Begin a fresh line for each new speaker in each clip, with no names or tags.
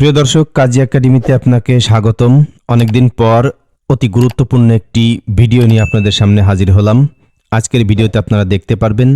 প্রিয় দর্শক, কাজী একাডেমিতে আপনাকে স্বাগতম। অনেকদিন পর অতি গুরুত্বপূর্ণ একটি ভিডিও নিয়ে আপনাদের সামনে হাজির হলাম। আজকের ভিডিওতে আপনারা দেখতে পারবেন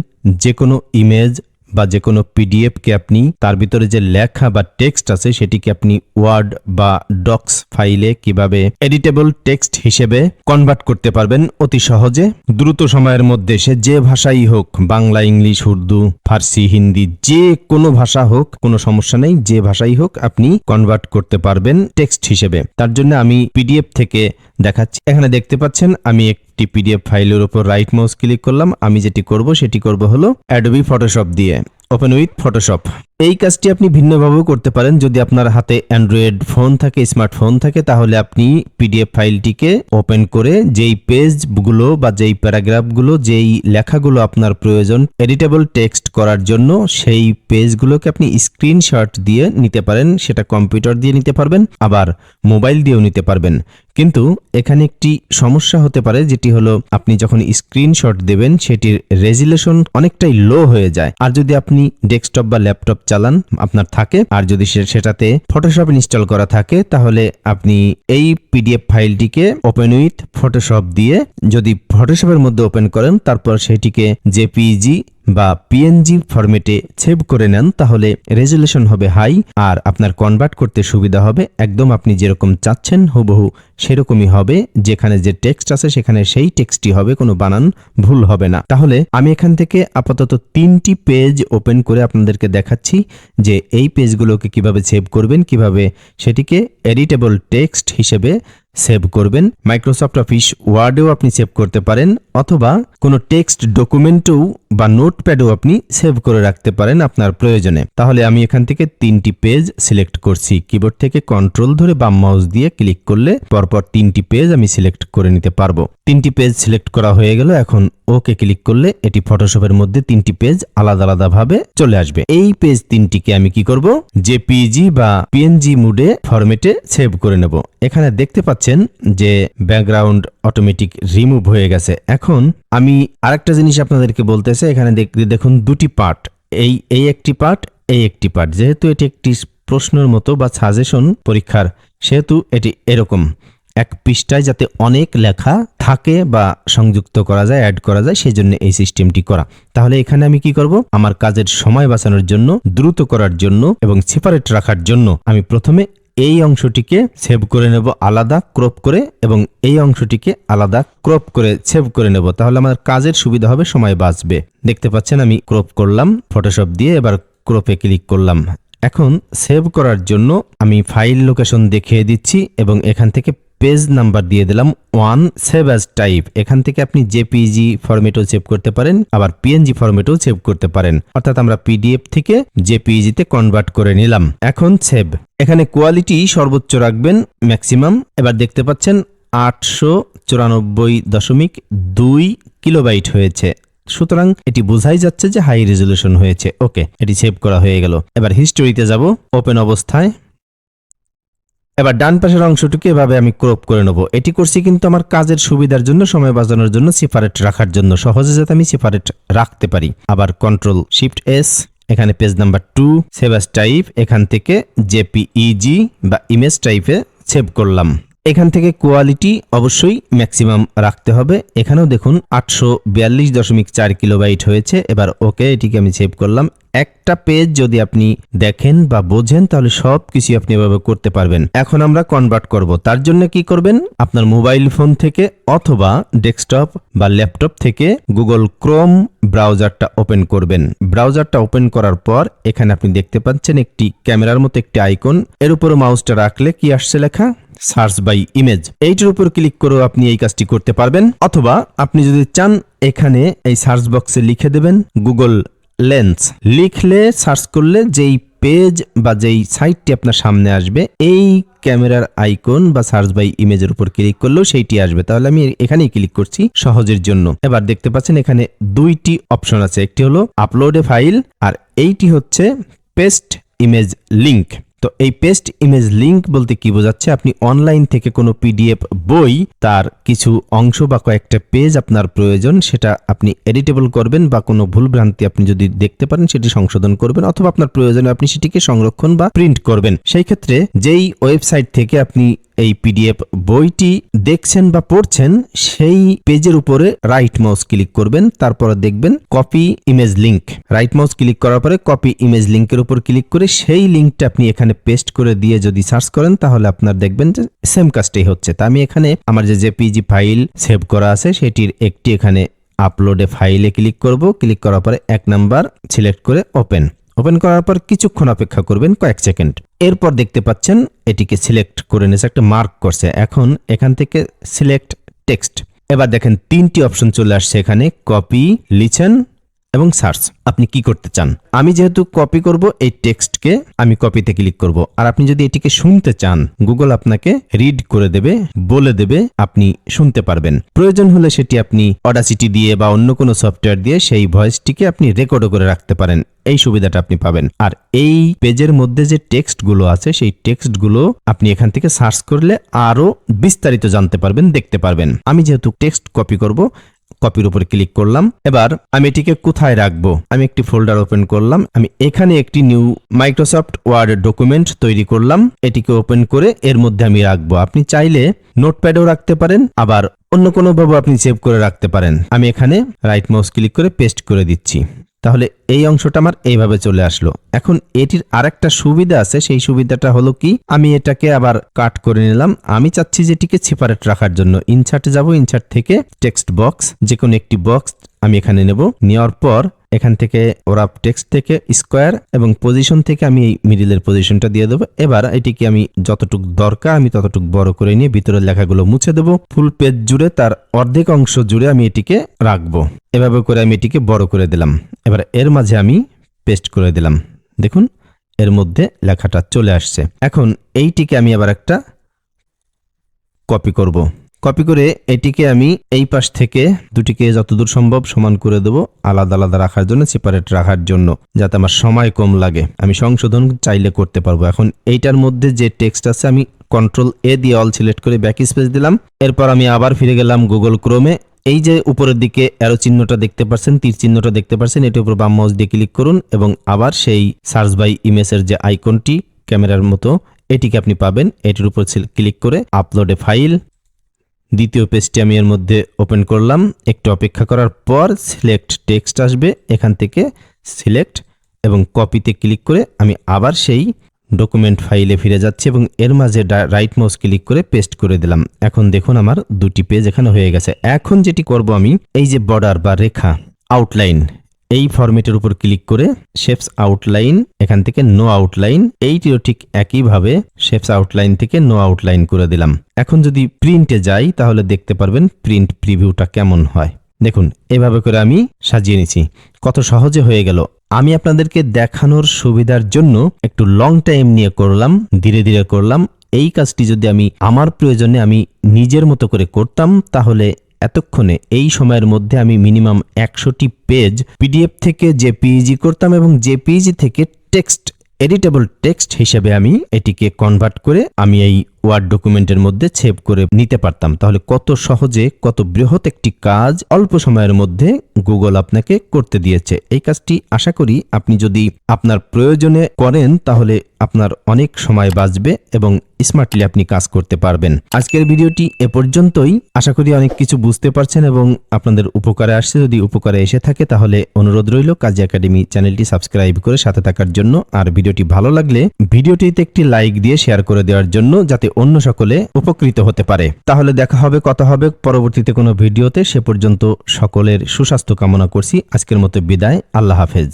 যে কোনো ইমেজ বা যে কোনো পিডিএফকে আপনি তার ভিতরে যে লেখা বা টেক্সট আছে সেটিকে আপনি ওয়ার্ড বা ডক্স ফাইলে কীভাবে এডিটেবল টেক্সট হিসেবে কনভার্ট করতে পারবেন অতি সহজে। দ্রুত সময়ের মধ্যে সে যে ভাষাই হোক, বাংলা, ইংলিশ, উর্দু, ফার্সি, হিন্দি, যে কোনো ভাষা হোক, কোনো সমস্যা নেই, যে ভাষাই হোক আপনি কনভার্ট করতে পারবেন টেক্সট হিসেবে। তার জন্য আমি পিডিএফ থেকে দেখাচ্ছি। এখানে দেখতে পাচ্ছেন, আমি একটি পিডিএফ ফাইলের উপর রাইট মাউস ক্লিক করলাম। আমি যেটি করব, সেটি করব হলো অ্যাডোবি ফটোশপ দিয়ে। ওপেন উইথ ফটোশপ এই কাজটি আপনি ভিন্নভাবেও করতে পারেন। যদি আপনার হাতে অ্যান্ড্রয়েড ফোন থাকে স্মার্টফোন থাকে, তাহলে আপনি পিডিএফ ফাইলটিকে ওপেন করে যেই পেজগুলো বা যেই প্যারাগ্রাফগুলো যেই লেখাগুলো আপনার প্রয়োজন এডিটেবল টেক্সট করার জন্য সেই পেজগুলোকে আপনি স্ক্রিনশট দিয়ে নিতে পারেন। সেটা কম্পিউটার দিয়ে নিতে পারবেন, আবার মোবাইল দিয়েও নিতে পারবেন। কিন্তু এখানে একটি সমস্যা হতে পারে, যেটি হলো আপনি যখন স্ক্রিনশট দেবেন, সেটির রেজুলেশন অনেকটাই লো হয়ে যায়। আর যদি আপনি ডেস্কটপ বা ল্যাপটপ চালান আপনার থাকে। আর যদি সেটাতে ফটোশপ ইনস্টল করা থাকে, তাহলে আপনি এই পিডিএফ ফাইলটিকে ওপেন উইথ ফটোশপ দিয়ে যদি ফটোশপের মধ্যে ওপেন করেন, তারপর সেটিকে জেপিজি বা পিএনজি ফরম্যাটে সেভ করে নেন, তাহলে রেজুলেশন হবে হাই আর আপনার কনভার্ট করতে সুবিধা হবে। একদম আপনি যেরকম চাচ্ছেন, হুবহু সেরকমই হবে। যেখানে যে টেক্সট আছে, সেখানে সেই টেক্সটই হবে, কোনো বানান ভুল হবে না। তাহলে আমি এখান থেকে আপাতত তিনটি পেজ ওপেন করে আপনাদেরকে দেখাচ্ছি যে এই পেজগুলোকে কীভাবে সেভ করবেন, কীভাবে সেটিকে এডিটেবল টেক্সট হিসেবে সেভ করবেন। মাইক্রোসফট অফিস ওয়ার্ডেও আপনি সেভ করতে পারেন, অথবা কোনো টেক্সট ডকুমেন্টেও বা নোটপ্যাডেও আপনি সেভ করে রাখতে পারেন আপনার প্রয়োজনে। তাহলে আমি এখান থেকে তিনটি পেজ সিলেক্ট করছি। কিবোর্ড থেকে কন্ট্রোল ধরে বাম মাউস দিয়ে ক্লিক করলে পরপর তিনটি পেজ আমি সিলেক্ট করে নিতে পারব। তিনটি পেজ সিলেক্ট করা হয়ে গেল, এখন ওকে ক্লিক করলে এটি ফটোশপের মধ্যে তিনটি পেজ আলাদা আলাদাভাবে চলে আসবে। এই পেজ তিনটিকে আমি কি করব? জেপিজি বা পিএনজি মুডে ফরম্যাটে সেভ করে নেব। এখানে দেখতে পাচ্ছেন যে ব্যাকগ্রাউন্ড অটোমেটিক রিমুভ হয়ে গেছে। এখন আমি আরেকটা জিনিস আপনাদেরকে বলতেছে, এখানে দেখ- দেখুন দুটি পার্ট এই এই একটি পার্ট এই একটি পার্ট যেহেতু এটি একটি প্রশ্নের মতো বা সাজেশন পরীক্ষার, সেহেতু এটি এরকম। এক পৃষ্ঠায় যাতে অনেক লেখা থাকে বা সংযুক্ত করা যায় অ্যাড করা যায় সেই জন্য এই সিস্টেমটি করা। তাহলে এখানে আমি কি করব? আমার কাজের সময় বাঁচানোর জন্য, দ্রুত করার জন্য এবং সেপারেট রাখার জন্য আমি প্রথমে এই অংশটিকে সেভ করে নেব আলাদা ক্রপ করে এবং এই অংশটিকে আলাদা ক্রপ করে সেভ করে নেব। তাহলে আমার কাজের সুবিধা হবে, সময় বাঁচবে। দেখতে পাচ্ছেন আমি ক্রপ করলাম ফটোশপ দিয়ে এবার ক্রপে ক্লিক করলাম। এখন সেভ করার জন্য আমি ফাইল লোকেশন দেখিয়ে দিচ্ছি এবং এখান থেকে পেজ নাম্বার দিয়ে দিলাম ওয়ান সেভ অ্যাজ টাইপ। এখান থেকে আপনি জেপিজি ফরম্যাটেও সেভ করতে পারেন, আবার পিএনজি ফরম্যাটেও সেভ করতে পারেন। অর্থাৎ আমরা পিডিএফ থেকে জেপিজি তে কনভার্ট করে নিলাম। এখন সেভ। এখানে কোয়ালিটি সর্বোচ্চ রাখবেন ম্যাক্সিমাম এবার দেখতে পাচ্ছেন আটশো চুরানব্বই দশমিক দুই কিলোবাইট হয়েছে। সুতরাং এটি বোঝাই যাচ্ছে যে হাই রেজলিউশন হয়েছে। ওকে, এটি সেভ করা হয়ে গেল। এবার হিস্টোরিতে যাব। ওপেন অবস্থায়। এবার ডান পাশের অংশটুকু এভাবে আমি ক্রপ করে নেব। এটি করছি কিন্তু আমার কাজের সুবিধার জন্য, সময় বাঁচানোর জন্য সিফারেট রাখার জন্য। সহজে যাতে আমি সিফারেট রাখতে পারি। আবার কন্ট্রোল শিফট এস এখানে page number to save as type এখান থেকে জেপিইজি বা ইমেজ টাইপে সেভ করলাম। এখান থেকে কোয়ালিটি অবশ্যই ম্যাক্সিমাম রাখতে হবে। এখানেও দেখুন আটশো বিয়াল্লিশ দশমিক চার কিলোবাইট হয়েছে। এবার ওকে এটিকে আমি সেভ করলাম। একটা পেজ যদি আপনি দেখেন বা বোঝেন, তাহলে সব কিছু আপনি এভাবে করতে পারবেন। এখন আমরা কনভার্ট করব। তার জন্য কি করবেন? আপনার মোবাইল ফোন থেকে অথবা ডেস্কটপ বা ল্যাপটপ থেকে গুগল ক্রোম ব্রাউজারটা ওপেন করবেন। ব্রাউজারটা ওপেন করার পর এখানে আপনি দেখতে পাচ্ছেন একটি ক্যামেরার মতো একটি আইকন এর উপরে মাউসটা রাখলে কি আসছে লেখা? Search by image. এইটার উপর ক্লিক করেও আপনি এই কাজটি করতে পারবেন, অথবা আপনি যদি চান, এখানে এই সার্চ বক্সে লিখে দেবেন গুগল লেন্স। লিখলে, সার্চ করলে যেই পেজ বা যেই সাইটটি আপনার সামনে আসবে, এই ক্যামেরার আইকন বা সার্চ বাই ইমেজের উপর ক্লিক করলেও সেইটি আসবে। তাহলে আমি এখানেই ক্লিক করছি, সহজের জন্য। এবার দেখতে পাচ্ছেন, এখানে দুইটি অপশন আছে। একটি হলো আপলোড এ ফাইল, আর এইটি হচ্ছে পেস্ট ইমেজ লিংক। তো এই পেস্ট ইমেজ লিঙ্ক বলতে কি বোঝাচ্ছে? আপনি অনলাইন থেকে কোনো পিডিএফ বই, তার কিছু অংশ বা কয়েকটা পেজ আপনার প্রয়োজন, সেটা আপনি এডিটেবল করবেন বা কোনো ভুলভ্রান্তি আপনি যদি দেখতে পারেন, সেটি সংশোধন করবেন অথবা আপনার প্রয়োজনে আপনি সেটিকে সংরক্ষণ বা প্রিন্ট করবেন। সেই ক্ষেত্রে যেই ওয়েবসাইট থেকে আপনি এই পিডিএফ বইটি দেখছেন বা পড়ছেন, সেই পেজের উপরে রাইট মাউস ক্লিক করবেন, তারপর দেখবেন copy image link right mouse click করার পরে কপি ইমেজ লিংকের উপর ক্লিক করে সেই লিঙ্কটা আপনি এখানে পেস্ট করে দিয়ে যদি সার্চ করেন, তাহলে আপনার দেখবেন যে সেম কাজটাই হচ্ছে। তা আমি এখানে আমার যে জেপিজি ফাইল সেভ করা আছে, সেটির একটি এখানে আপলোডে ফাইলে ক্লিক করব। ক্লিক করার পরে এক নাম্বার সিলেক্ট করে ওপেন ওপেন করার পর কিছুক্ষণ অপেক্ষা করবেন কয়েক সেকেন্ড। এরপর দেখতে পাচ্ছেন এটিকে সিলেক্ট করে নিয়েছে, একটা মার্ক করছে। এখন এখান থেকে সিলেক্ট টেক্সট এবার দেখেন তিনটি অপশন চলে আসছে এখানে কপি লিচেন এবং সার্চ, আপনি কি করতে চান? আমি যেহেতু কপি করব এই টেক্সটকে, আমি কপিতে ক্লিক করব। আর আপনি যদি এটিকে শুনতে চান গুগল আপনাকে রিড করে দেবে, বলে দেবে, আপনি শুনতে পারবেন। প্রয়োজন হলে সেটি আপনি অডাসিটি দিয়ে বা অন্য কোনো সফটওয়্যার দিয়ে সেই ভয়েসটিকে আপনি রেকর্ডও করে রাখতে পারেন। এই সুবিধাটা আপনি পাবেন। আর এই পেজের মধ্যে যে টেক্সটগুলো আছে, সেই টেক্সটগুলো আপনি এখান থেকে সার্চ করলে আরও বিস্তারিত জানতে পারবেন, দেখতে পারবেন। আমি যেহেতু টেক্সট কপি করব কপির উপর ক্লিক করলাম। এবার আমি এটিকে কোথায় রাখব? আমি একটি ফোল্ডার ওপেন করলাম। আমি এখানে একটি নিউ মাইক্রোসফট ওয়ার্ড ডকুমেন্ট তৈরি করলাম। এটিকে ওপেন করে এর মধ্যে আমি রাখব। আপনি চাইলে নোটপ্যাডও রাখতে পারেন, আবার অন্য কোনোভাবে আপনি সেভ করে রাখতে পারেন। আমি এখানে রাইট মাউস ক্লিক করে পেস্ট করে দিচ্ছি। তাহলে এই অংশটা আমার এইভাবে চলে আসলো। এখন এটির আরেকটা সুবিধা আছে, সেই সুবিধাটা হলো কি? আমি এটাকে আবার কাট করে নিলাম। আমি চাচ্ছি যেটিকে সেপারেট রাখার জন্য। ইনসার্টে যাব ইনসার্ট থেকে টেক্সট বক্স যে কোনো একটি বক্স আমি এখানে নেব। নেওয়ার পর এখান থেকে ওরা টেক্সট থেকে স্কোয়ার এবং পজিশন থেকে আমি এই মিডিলের পজিশনটা দিয়ে দেবো। এবার এটিকে আমি যতটুক দরকার, আমি ততটুক বড় করে নিয়ে ভিতরের লেখাগুলো মুছে দেবো। ফুল পেজ জুড়ে তার অর্ধেক অংশ জুড়ে আমি এটিকে রাখব। এভাবে করে আমি এটিকে বড় করে দিলাম। এবার এর মাঝে আমি পেস্ট করে দিলাম। দেখুন, এর মধ্যে লেখাটা চলে আসছে। এখন এইটিকে আমি আবার একটা কপি করব। কপি করে এটিকে আমি এই পাশ থেকে দুটিকে যতদূর সম্ভব সমান করে দেব, আলাদা আলাদা রাখার জন্য সেপারেট রাখার জন্য, যাতে আমার সময় কম লাগে। আমি সংশোধন চাইলে করতে পারব। এখন এইটার মধ্যে যে টেক্সট আছে, আমি কন্ট্রোল এ দিয়ে অল সিলেক্ট করে ব্যাক স্পেস দিলাম। এরপর আমি আবার ফিরে গেলাম গুগল ক্রোমে এই যে উপরের দিকে অ্যারো চিহ্নটা দেখতে পাচ্ছেন তীর চিহ্নটা দেখতে পাচ্ছেন এটির উপর বাম মাউস দিয়ে ক্লিক করুন এবং আবার সেই সার্চ বাই ইমেজের যে আইকনটি ক্যামেরার মতো, এটিকে আপনি পাবেন। এটির উপর ক্লিক করে আপলোডে ফাইল দ্বিতীয় পেজটি আমি এর মধ্যে ওপেন করলাম। একটু অপেক্ষা করার পর সিলেক্ট টেক্সট আসবে এখান থেকে সিলেক্ট এবং কপিতে ক্লিক করে আমি আবার সেই ডকুমেন্ট ফাইলে ফিরে যাচ্ছি এবং এর মাঝে রাইট মাউস ক্লিক করে পেস্ট করে দিলাম। এখন দেখুন আমার দুটি পেজ এখানে হয়ে গেছে। এখন যেটি করব আমি, এই যে বর্ডার বা রেখা আউটলাইন এই ফরম্যাটের উপর ক্লিক করে শেপস আউটলাইন, এখান থেকে নো আউটলাইন, এইটিও ঠিক একইভাবে শেপস আউটলাইন থেকে নো আউটলাইন করে দিলাম। এখন যদি প্রিন্টে যাই, তাহলে দেখতে পারবেন প্রিন্ট প্রিভিউটা কেমন হয়। দেখুন, এভাবে করে আমি সাজিয়ে নিছি। কত সহজে হয়ে গেল। আমি আপনাদেরকে দেখানোর সুবিধার জন্য একটু লং টাইম নিয়ে করলাম, ধীরে ধীরে করলাম। এই কাজটি যদি আমি আমার প্রয়োজনে আমি নিজের মতো করে করতাম, তাহলে এতক্ষণে এই সময়ের মধ্যে আমি মিনিমাম একশোটি পেজ পিডিএফ থেকে জেপিইজি করতাম এবং জেপিইজি থেকে টেক্সট, এডিটেবল টেক্সট হিসেবে আমি এটিকে কনভার্ট করে আমি এই ওয়ার্ড ডকুমেন্টের মধ্যে সেভ করে নিতে পারতাম। তাহলে কত সহজে, কত বৃহৎ একটি কাজ অল্প সময়ের মধ্যে গুগল আপনাকে করতে দিয়েছে। এই কাজটি আশা করি আপনি যদি আপনার প্রয়োজনে করেন, তাহলে আপনার অনেক সময় বাঁচবে এবং স্মার্টলি আপনি কাজ করতে পারবেন। আজকের ভিডিওটি এ পর্যন্তই। আশা করি অনেক কিছু বুঝতে পারছেন এবং আপনাদের উপকারে আসছে। যদি উপকারে এসে থাকে তাহলে অনুরোধ রইল কাজী একাডেমি চ্যানেলটি সাবস্ক্রাইব করে সাথে থাকার জন্য। আর ভিডিওটি ভালো লাগলে ভিডিওটিতে একটি লাইক দিয়ে শেয়ার করে দেওয়ার জন্য যাতে অন্য সকলে উপকৃত হতে পারে। তাহলে দেখা হবে, কথা হবে। পরবর্তীতে কোনো ভিডিওতে সে পর্যন্ত সকলের সুস্বাস্থ্য কামনা করছি। আজকের মতো বিদায়। আল্লাহ হাফেজ।